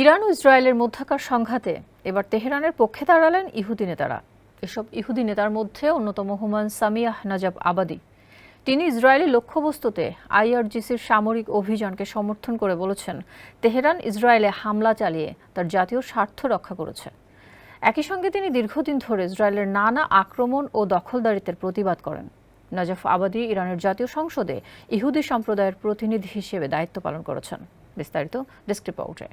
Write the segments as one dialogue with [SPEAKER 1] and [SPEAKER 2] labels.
[SPEAKER 1] Iran ও ইসরায়েলের মধ্যাকার সংঘাতে এবার তেহরানের পক্ষে দাঁড়ালেন ইহুদি নেতারা। এসব ইহুদি নেতার মধ্যে অন্যতম হুমান সামিয়াহ নাজাব আবাদি। তিনি ইসরায়েলি লক্ষ্যবস্তুতে আইআরজিসির সামরিক অভিযানকে সমর্থন করে বলেছেন, তেহরান ইসরায়েলে হামলা চালিয়ে তার জাতীয় স্বার্থ রক্ষা করেছে। একই সঙ্গে তিনি দীর্ঘদিন ধরে ইসরায়েলের নানা আক্রমণ ও দখলদারিত্বের প্রতিবাদ করেন। নাজাফ আবাদি ইরানের জাতীয় সংসদে ইহুদি সম্প্রদায়ের প্রতিনিধি হিসেবে দায়িত্ব পালন করেছেন। বিস্তারিত ডেস্ক রিপোর্টে।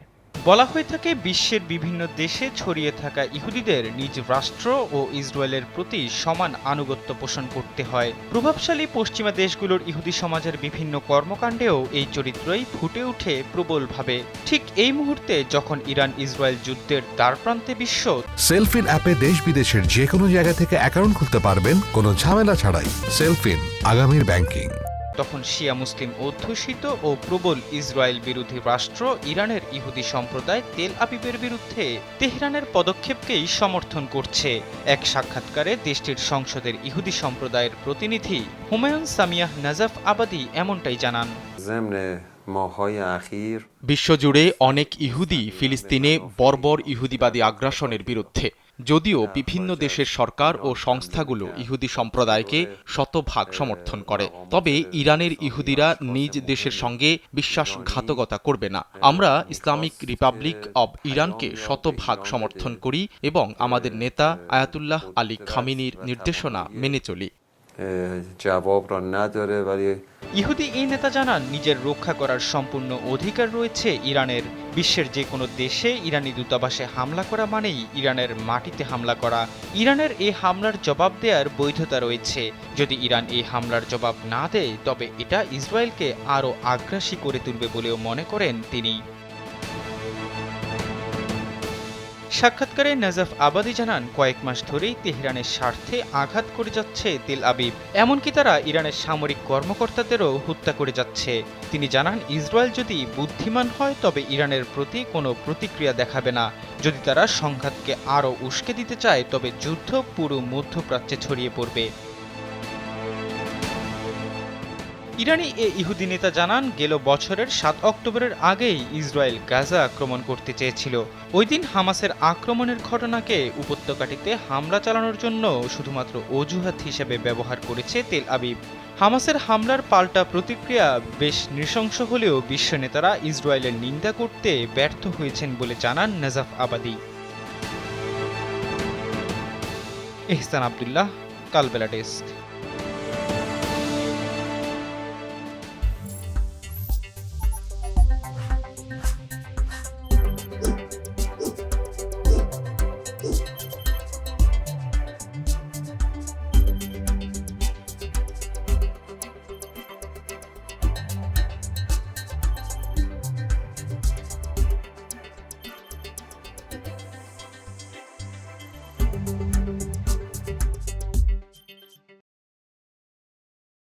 [SPEAKER 2] বলা হয়ে থাকে, বিশ্বের বিভিন্ন দেশে ছড়িয়ে থাকা ইহুদিদের নিজ রাষ্ট্র ও ইসরায়েলের প্রতি সমান আনুগত্য পোষণ করতে হয়। প্রভাবশালী পশ্চিমা দেশগুলোর ইহুদি সমাজের বিভিন্ন কর্মকাণ্ডেও এই চরিত্রই ফুটে ওঠে প্রবলভাবে। ঠিক এই মুহূর্তে যখন ইরান ইসরায়েল যুদ্ধের দ্বারপ্রান্তে বিশ্ব
[SPEAKER 3] সেলফিন অ্যাপে দেশ বিদেশের যে কোনো জায়গা থেকে অ্যাকাউন্ট খুলতে পারবেন, কোনো ঝামেলা ছাড়াই। সেলফিন, আগামীর ব্যাংকিং
[SPEAKER 2] তখন শিয়া মুসলিম অধ্যুষিত ও প্রবল ইসরায়েল বিরোধী রাষ্ট্র ইরানের ইহুদি সম্প্রদায় তেল আবিবের বিরুদ্ধে তেহরানের পদক্ষেপকেই সমর্থন করছে। এক সাক্ষাৎকারে দেশটির সংসদের ইহুদি সম্প্রদায়ের প্রতিনিধি হুমায়ুন সামিয়াহ নাজাফ আবাদি এমনটাই জানান।
[SPEAKER 4] বিশ্বজুড়ে অনেক ইহুদি ফিলিস্তিনে বর্বর ইহুদিবাদী আগ্রাসনের বিরুদ্ধে যদিও বিভিন্ন দেশের সরকার ও সংস্থাগুলো ইহুদি সম্প্রদায়কে শতভাগ সমর্থন করে। তবে ইরানের ইহুদিরা নিজ দেশের সঙ্গে বিশ্বাসঘাতকতা করবে না। আমরা ইসলামিক রিপাবলিক অব ইরানকে শতভাগ সমর্থন করি এবং আমাদের নেতা আয়াতুল্লাহ আলী খামিনির নির্দেশনা মেনে চলি।
[SPEAKER 5] اه، جواب را نداره ولی
[SPEAKER 2] ইহুদি এই নেতা জানান নিজের রক্ষা করার সম্পূর্ণ অধিকার রয়েছে ইরানের বিশ্বের যে কোনো দেশে ইরানি দূতাবাসে হামলা করা মানেই ইরানের মাটিতে হামলা করা ইরানের এই হামলার জবাব দেওয়ার বৈধতা রয়েছে যদি ইরান এই হামলার জবাব না দেয় তবে এটা ইসরায়েলকে আরও আগ্রাসী করে তুলবে বলেও মনে করেন তিনি সাক্ষাৎকারে নাজাফ আবাদি জানান, কয়েক মাস ধরেই তেহরানের স্বার্থে আঘাত করে যাচ্ছে তেল আবিব। এমনকি তারা ইরানের সামরিক কর্মকর্তাদেরও হত্যা করে যাচ্ছে। তিনি জানান, ইসরায়েল যদি বুদ্ধিমান হয়, তবে ইরানের প্রতি কোনো প্রতিক্রিয়া দেখাবে না। যদি তারা সংঘাতকে আরও উস্কে দিতে চায়, তবে যুদ্ধ পুরো মধ্যপ্রাচ্যে ছড়িয়ে পড়বে। ইরানি এ ইহুদি নেতা জানান, গেল বছরের সাত অক্টোবরের আগেই ইসরায়েল গাজা আক্রমণ করতে চেয়েছিল। ওই দিন হামাসের আক্রমণের ঘটনাকে উপত্যকাটিতে হামলা চালানোর জন্য শুধুমাত্র অজুহাত হিসেবে ব্যবহার করেছে তেল আবিব। হামাসের হামলার পাল্টা প্রতিক্রিয়া বেশ নৃশংস হলেও বিশ্ব নেতারা ইসরায়েলের নিন্দা করতে ব্যর্থ হয়েছেন বলে জানান Najaf Abadi. Ehsan Abdullah, Kalbela desk. thank you